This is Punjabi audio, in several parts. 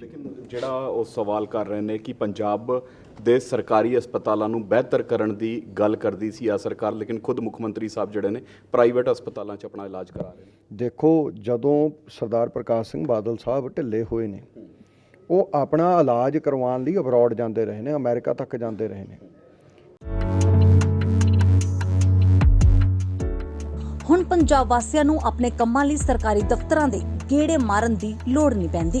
ਲੇਕਿਨ ਜਿਹੜਾ ਉਹ ਸਵਾਲ ਕਰ ਰਹੇ ਨੇ ਕਿ ਪੰਜਾਬ ਦੇ ਸਰਕਾਰੀ ਹਸਪਤਾਲਾਂ ਨੂੰ ਬਿਹਤਰ ਕਰਨ ਦੀ ਗੱਲ ਕਰਦੀ ਸੀ ਆ ਸਰਕਾਰ ਲੇਕਿਨ ਖੁਦ ਮੁੱਖ ਮੰਤਰੀ ਸਾਹਿਬ ਜਿਹੜੇ ਨੇ ਪ੍ਰਾਈਵੇਟ ਹਸਪਤਾਲਾਂ 'ਚ ਆਪਣਾ ਇਲਾਜ ਕਰਾ ਰਹੇ ਨੇ। ਦੇਖੋ ਜਦੋਂ ਸਰਦਾਰ ਪ੍ਰਕਾਸ਼ ਸਿੰਘ ਬਾਦਲ ਸਾਹਿਬ ਢਿੱਲੇ ਹੋਏ ਨੇ ਉਹ ਆਪਣਾ ਇਲਾਜ ਕਰਵਾਉਣ ਲਈ ਅਬਰੋਡ ਜਾਂਦੇ ਰਹੇ ਨੇ ਅਮਰੀਕਾ ਤੱਕ ਜਾਂਦੇ ਰਹੇ ਨੇ। ਹੁਣ ਪੰਜਾਬ ਵਾਸੀਆਂ ਨੂੰ ਆਪਣੇ ਕੰਮਾਂ ਲਈ ਸਰਕਾਰੀ ਦਫ਼ਤਰਾਂ ਦੇ ਗੇੜੇ ਮਾਰਨ ਦੀ ਲੋੜ ਨਹੀਂ ਪੈਂਦੀ।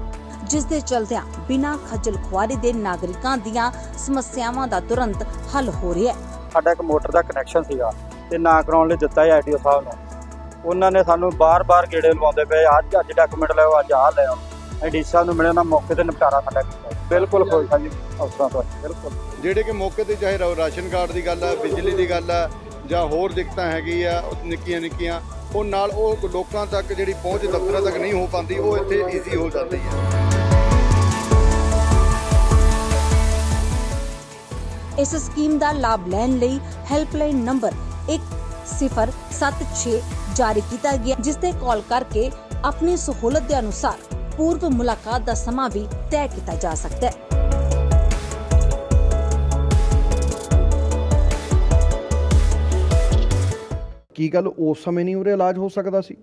ਜਿਸ ਦੇ ਚਲਦਿਆਂ ਬਿਨਾਂ ਖੱਜਲ ਖੁਆਰੀ ਦੇ ਨਾਗਰਿਕਾਂ ਦੀਆਂ ਸਮੱਸਿਆਵਾਂ ਦਾ ਤੁਰੰਤ ਹੱਲ ਹੋ ਰਿਹਾ ਹੈ। ਸਾਡਾ ਇੱਕ ਮੋਟਰ ਦਾ ਕਨੈਕਸ਼ਨ ਸੀਗਾ ਤੇ ਨਾ ਕਰਾਉਣ ਲਈ ਦਿੱਤਾ ਹੈ ਆਈਡੀਓ ਸਾਹਿਬ ਨੂੰ। ਉਹਨਾਂ ਨੇ ਸਾਨੂੰ ਬਾਰ-ਬਾਰ ਗੇੜੇ ਲਵਾਉਂਦੇ ਪਏ ਅੱਜ ਅੱਜ ਡਾਕੂਮੈਂਟ ਲਿਆਓ ਅੱਜ ਆਹ ਲਿਆਓ। ਆਈਡੀ ਸਾਹਿਬ ਨੂੰ ਮਿਲੇ ਨਾ ਮੌਕੇ ਤੇ ਨਿਪਟਾਰਾ ਸਾਡਾ ਕੀਤਾ। ਬਿਲਕੁਲ ਖੁਸ਼ ਹਾਂ ਜੀ ਅਫਸਰਾਂ ਤੋਂ। ਬਿਲਕੁਲ। ਜਿਹੜੇ ਕਿ ਮੌਕੇ ਤੇ ਚਾਹੇ ਰਾ- ਰਾਸ਼ਨ ਕਾਰਡ ਦੀ ਗੱਲ ਆ ਬਿਜਲੀ ਦੀ ਗੱਲ ਆ ਜਾਂ ਹੋਰ ਦਿੱਕਤਾਂ ਹੈਗੀ ਆ ਉਹ ਨਿੱਕੀਆਂ ਨਿੱਕੀਆਂ ਉਹ ਨਾਲ ਉਹ ਲੋਕਾਂ ਤੱਕ ਜਿਹੜੀ ਪਹੁੰਚ ਦਫ਼ਤਰਾਂ ਤੱਕ ਨਹੀਂ ਹੋ ਪਾਉਂਦੀ ਉਹ ਇੱਥੇ ਈਜ਼ੀ ਹੋ ਜਾਂਦੀ ਹੈ ਇਸ ਸਕੀਮ ਦਾ ਲਾਭ ਲੈਣ ਲਈ ਹੈਲਪਲਾਈਨ ਨੰਬਰ 1076 ਜਾਰੀ ਕੀਤਾ ਗਿਆ, ਜਿਸ ਤੇ ਕਾਲ ਕਰਕੇ ਆਪਣੀ ਸਹੂਲਤ ਦੇ ਅਨੁਸਾਰ ਪੂਰਵ ਮੁਲਾਕਾਤ ਦਾ ਸਮਾਂ ਵੀ ਤੈਅ ਕੀਤਾ ਜਾ ਸਕਦਾ ਹੈ। ਕੀ ਗੱਲ ਉਸ ਸਮੇਂ ਨਹੀਂ ਉਰੇ ਇਲਾਜ ਹੋ ਸਕਦਾ ਸੀ?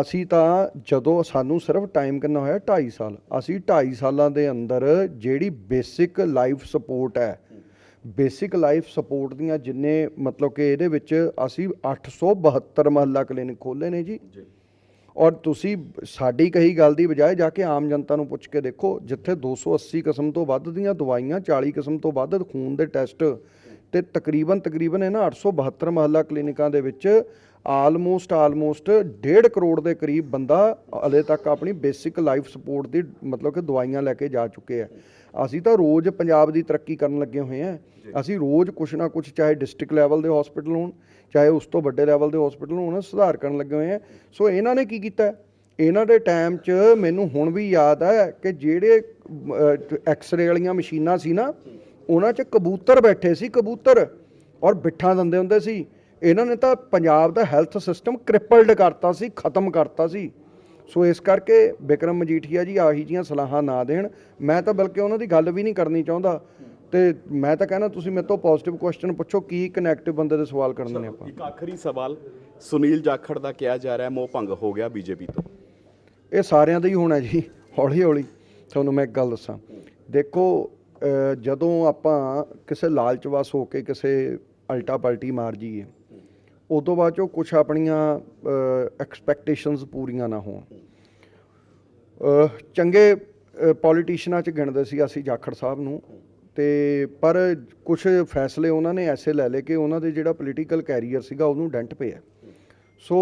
ਅਸੀਂ ਤਾਂ ਜਦੋਂ ਸਾਨੂੰ ਸਿਰਫ ਟਾਈਮ ਕਿੰਨਾ ਹੋਇਆ? 2.5 ਸਾਲ। ਅਸੀਂ 2.5 ਸਾਲਾਂ ਦੇ ਅੰਦਰ ਜਿਹੜੀ ਬੇਸਿਕ ਲਾਈਫ ਸਪੋਰਟ ਹੈ ਬੇਸਿਕ ਲਾਈਫ ਸਪੋਰਟ ਦੀਆਂ ਜਿੰਨੇ ਮਤਲਬ ਕਿ ਇਹਦੇ ਵਿੱਚ ਅਸੀਂ 872 ਮਹੱਲਾ ਕਲੀਨਿਕ ਖੋਲੇ ਨੇ ਜੀ। ਔਰ ਤੁਸੀਂ ਸਾਡੀ ਕਹੀ ਗੱਲ ਦੀ ਬਜਾਏ ਜਾ ਕੇ ਆਮ ਜਨਤਾ ਨੂੰ ਪੁੱਛ ਕੇ ਦੇਖੋ ਜਿੱਥੇ 280 ਕਿਸਮ ਤੋਂ ਵੱਧ ਦੀਆਂ ਦਵਾਈਆਂ 40 ਕਿਸਮ ਤੋਂ ਵੱਧ ਖੂਨ ਦੇ ਟੈਸਟ ਤੇ ਤਕਰੀਬਨ ਤਕਰੀਬਨ ਇਹਨਾਂ 872 ਮਹੱਲਾ ਕਲੀਨਿਕਾਂ ਦੇ ਵਿੱਚ ਆਲਮੋਸਟ ਆਲਮੋਸਟ 1.5 ਕਰੋੜ ਦੇ ਕਰੀਬ ਬੰਦਾ ਹਲੇ ਤੱਕ ਆਪਣੀ ਬੇਸਿਕ ਲਾਈਫ ਸਪੋਰਟ ਦੀ ਮਤਲਬ ਕਿ ਦਵਾਈਆਂ ਲੈ ਕੇ ਜਾ ਚੁੱਕੇ ਆ। ਅਸੀਂ ਤਾਂ ਰੋਜ਼ ਪੰਜਾਬ ਦੀ ਤਰੱਕੀ ਕਰਨ ਲੱਗੇ ਹੋਏ ਆ। ਅਸੀਂ ਰੋਜ਼ ਕੁਛ ਨਾ ਕੁਛ ਚਾਹੇ ਡਿਸਟ੍ਰਿਕਟ ਲੈਵਲ ਦੇ ਹਸਪੀਟਲ ਹੋਣ ਚਾਹੇ ਉਸ ਤੋਂ ਵੱਡੇ ਲੈਵਲ ਦੇ ਹਸਪੀਟਲ ਹੋਣ ਸੁਧਾਰ ਕਰਨ ਲੱਗੇ ਹੋਏ ਆ। ਸੋ ਇਹਨਾਂ ਨੇ ਕੀ ਕੀਤਾ? ਇਹਨਾਂ ਦੇ ਟਾਈਮ 'ਚ ਮੈਨੂੰ ਹੁਣ ਵੀ ਯਾਦ ਹੈ ਕਿ ਜਿਹੜੇ ਐਕਸ-ਰੇ ਵਾਲੀਆਂ ਮਸ਼ੀਨਾਂ ਸੀ ਨਾ ਉਹਨਾਂ 'ਚ ਕਬੂਤਰ ਬੈਠੇ ਸੀ ਕਬੂਤਰ। ਔਰ ਬਿੱਠਾਂ ਦਿੰਦੇ ਹੁੰਦੇ ਸੀ। ਇਹਨਾਂ ਨੇ ਤਾਂ ਪੰਜਾਬ ਦਾ ਹੈਲਥ ਸਿਸਟਮ ਕ੍ਰਿਪਲਡ ਕਰਤਾ ਸੀ ਖਤਮ ਕਰਤਾ ਸੀ। ਸੋ ਇਸ ਕਰਕੇ ਵਿਕਰਮ ਮਜੀਠੀਆ ਜੀ ਆਹੀ ਜੀਆਂ ਸਲਾਹਾਂ ਨਾ ਦੇਣ। ਮੈਂ ਤਾਂ ਬਲਕਿ ਉਹਨਾਂ ਦੀ ਗੱਲ ਵੀ ਨਹੀਂ ਕਰਨੀ ਚਾਹੁੰਦਾ। ਤੇ ਮੈਂ ਤਾਂ ਕਹਿੰਦਾ ਤੁਸੀਂ ਮੇਰੇ ਤੋਂ ਪੋਜ਼ਿਟਿਵ ਕੁਐਸਚਨ ਪੁੱਛੋ ਕੀ ਕਨੈਕਟਿਵ ਬੰਦੇ ਦੇ ਸਵਾਲ ਕਰਨੇ ਨੇ ਆਪਾਂ? ਇੱਕ ਆਖਰੀ ਸਵਾਲ ਸੁਨੀਲ ਜਾਖੜ ਦਾ ਕਿਹਾ ਜਾ ਰਿਹਾ ਮੋਹ ਭੰਗ ਹੋ ਗਿਆ ਬੀਜੇਪੀ ਤੋਂ। ਇਹ ਸਾਰਿਆਂ ਦਾ ਹੀ ਹੋਣਾ ਜੀ ਹੌਲੀ ਹੌਲੀ ਤੁਹਾਨੂੰ ਮੈਂ ਇੱਕ ਗੱਲ ਦੱਸਾਂ। ਦੇਖੋ ਜਦੋਂ ਆਪਾਂ ਕਿਸੇ ਲਾਲਚਵਸ ਹੋ ਕੇ ਕਿਸੇ ਅਲਟਾ ਪਲਟੀ ਮਾਰ ਜੀਏ ਉਦੋਂ ਬਾਅਦ ਚੋਂ ਕੁਝ ਆਪਣੀਆਂ ਐਕਸਪੈਕਟੇਸ਼ਨਸ ਪੂਰੀਆਂ ਨਾ ਹੋਣ। ਚੰਗੇ ਪੋਲੀਟੀਸ਼ੀਅਨਾਂ ਚ ਗਿਣਦੇ ਸੀ ਅਸੀਂ ਜਾਖੜ ਸਾਹਿਬ ਨੂੰ। ਤੇ ਪਰ ਕੁਝ ਫੈਸਲੇ ਉਹਨਾਂ ਨੇ ਐਸੇ ਲੈ ਲਏ ਕਿ ਉਹਨਾਂ ਦੇ ਜਿਹੜਾ ਪੋਲੀਟੀਕਲ ਕੈਰੀਅਰ ਸੀਗਾ ਉਹਨੂੰ ਡੈਂਟ ਪਿਆ। ਸੋ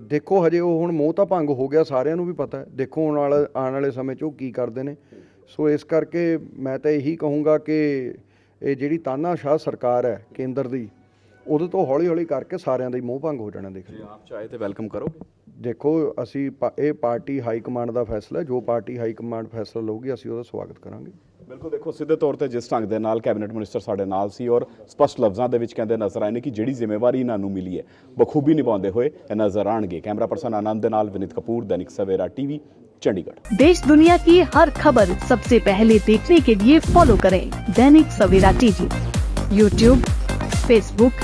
ਦੇਖੋ ਹਜੇ ਉਹ ਹੁਣ ਮੋਹ ਤਾਂ ਭੰਗ ਹੋ ਗਿਆ, ਸਾਰਿਆਂ ਨੂੰ ਵੀ ਪਤਾ ਹੈ। ਦੇਖੋ ਹੁਣ ਵਾਲੇ ਆਉਣ ਵਾਲੇ ਸਮੇਂ 'ਚ ਉਹ ਕੀ ਕਰਦੇ ਨੇ। ਸੋ ਇਸ ਕਰਕੇ ਮੈਂ ਤਾਂ ਇਹੀ ਕਹੂੰਗਾ ਕਿ ਇਹ ਜਿਹੜੀ ਤਾਨਾਸ਼ਾਹ ਸਰਕਾਰ ਹੈ ਕੇਂਦਰ ਦੀ ਉਹਦੇ ਤੋਂ ਹੌਲੀ ਹੌਲੀ ਕਰਕੇ ਸਾਰਿਆਂ ਦਾ ਹੀ ਮੋਹ ਭੰਗ ਹੋ ਜਾਣਾ ਦੇਖ ਜੇ ਆਪ ਚਾਹੇ ਤੇ ਵੈਲਕਮ ਕਰੋਗੇ ਦੇਖੋ ਅਸੀਂ ਪਾ- ਇਹ ਪਾਰਟੀ ਹਾਈ ਕਮਾਂਡ ਦਾ ਫੈਸਲਾ ਹੈ ਜੋ ਪਾਰਟੀ ਹਾਈ ਕਮਾਂਡ ਫੈਸਲਾ ਲਊਗੀ ਅਸੀਂ ਉਹਦਾ ਸਵਾਗਤ ਕਰਾਂਗੇ ਬਿਲਕੁਲ ਦੇਖੋ ਸਿੱਧੇ ਤੌਰ ਤੇ ਜਿਸ ਢੰਗ ਦੇ ਨਾਲ ਕੈਬਨਿਟ ਮਿਨਿਸਟਰ ਸਾਡੇ ਨਾਲ ਸੀ ਔਰ ਸਪਸ਼ਟ ਲਫ਼ਜ਼ਾਂ ਦੇ ਵਿੱਚ ਕਹਿੰਦੇ ਨਜ਼ਰ ਆਏ ਨੇ ਕਿ ਜਿਹੜੀ ਜ਼ਿੰਮੇਵਾਰੀ ਇਹਨਾਂ ਨੂੰ ਮਿਲੀ ਹੈ ਬਖੂਬੀ ਨਿਭਾਉਂਦੇ ਹੋਏ ਇਹ ਨਜ਼ਰ ਆਣਗੇ ਕੈਮਰਾ ਪਰਸਨ ਆਨੰਦ ਦੇ ਨਾਲ ਵਿਨੀਤ ਕਪੂਰ ਦੈਨਿਕ ਸਵੇਰਾ ਟੀਵੀ ਚੰਡੀਗੜ੍ਹ देश दुनिया की हर खबर सबसे पहले देखने के लिए फॉलो करें Dainik Savera TV YouTube Facebook